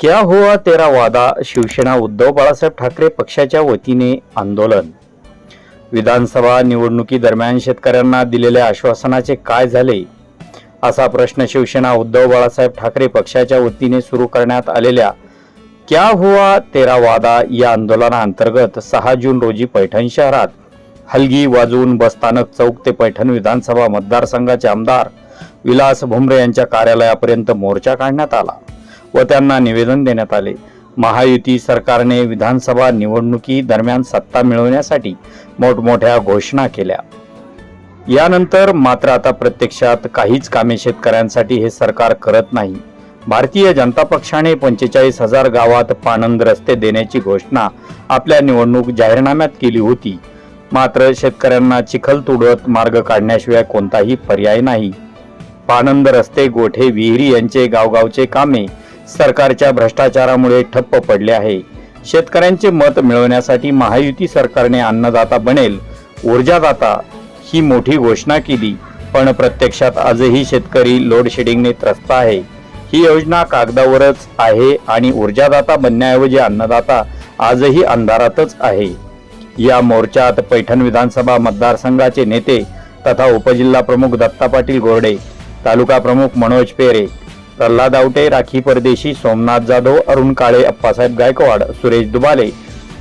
क्या हुआ तेरा वादा? शिवसेना उद्धव बाळासाहेब ठाकरे पक्षाच्या वतीने आंदोलन. विधानसभा निवडणुकीदरम्यान शेतकऱ्यांना दिलेल्या आश्वासनाचे काय झाले? असा प्रश्न शिवसेना उद्धव बाळासाहेब ठाकरे पक्षाच्या वतीने सुरू करण्यात आलेल्या क्या हुआ तेरा वादा या आंदोलनाअंतर्गत सहा जून रोजी पैठण शहरात. हलगी वाजवून बसस्थानक चौक ते पैठण विधानसभा मतदारसंघाचे आमदार विलास भुमरे यांच्या कार्यालयापर्यंत मोर्चा काढण्यात आला. व त्यांना निवेदन देण्यात आले. महायुती सरकारने विधानसभा निवडणुकी दरम्यान सत्ता मिळवण्यासाठी मोठमोठ्या घोषणा केल्या. यानंतर मात्र आता प्रत्यक्षात काहीच कामे शेतकऱ्यांसाठी हे सरकार करत नाही. भारतीय जनता पक्षाने पंचेचाळीस हजार गावात पाणंद रस्ते देण्याची घोषणा आपल्या निवडणूक जाहीरनाम्यात केली होती. मात्र शेतकऱ्यांना चिखल तुडवत मार्ग काढण्याशिवाय कोणताही पर्याय नाही. पाणंद रस्ते गोठे विहिरी यांचे गावगावचे कामे सरकारच्या भ्रष्टाचारामुळे ठप्प पडले आहे. शेतकऱ्यांचे मत मिळवण्यासाठी महायुती सरकारने अन्नदाता बनेल ऊर्जादाता ही मोठी घोषणा केली पण प्रत्यक्षात आजही शेतकरी लोडशेडिंगने त्रस्त आहे. ही योजना कागदावरच आहे आणि ऊर्जादाता बनण्याऐवजी अन्नदाता आजही अंधारातच आहे. या मोर्चात पैठण विधानसभा मतदारसंघाचे नेते तथा उपजिल्हा प्रमुख दत्ता पाटील गोरडे तालुका प्रमुख मनोज पेरे प्रल्हाद आवटे राखी परदेशी सोमनाथ जाधव अरुण काळे अप्पासाहेब गायकवाड सुरेश दुबाले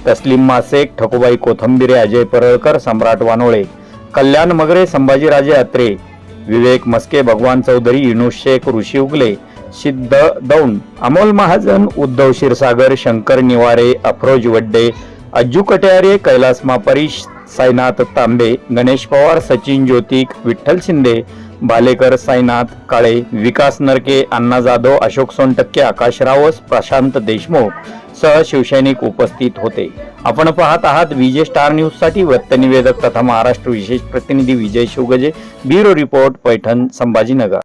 तस्लीम मासेक ठकुबाई कोथंबिरे अजय परळकर सम्राट वानोळे कल्याण मगरे संभाजीराजे अत्रे विवेक मस्के भगवान चौधरी युनुस शेख ऋषी उगले सिद्ध दौंड अमोल महाजन उद्धव क्षीरसागर शंकर निवारे अफरोज वड्डे अज्जू कट्यारे कैलास मापरीश साईनाथ तांबे गणेश पवार सचिन ज्योतिक विठ्ठल शिंदे बालेकर साईनाथ काळे विकास नरके अण्णा जाधव अशोक सोनटक्के आकाश रावस प्रशांत देशमुख सह शिवसैनिक उपस्थित होते. आपण पाहत आहात विजय स्टार न्यूजसाठी वृत्तनिवेदक तथा महाराष्ट्र विशेष प्रतिनिधी Vijay Shivgaje. Bureau report Paithan Sambhajinagar.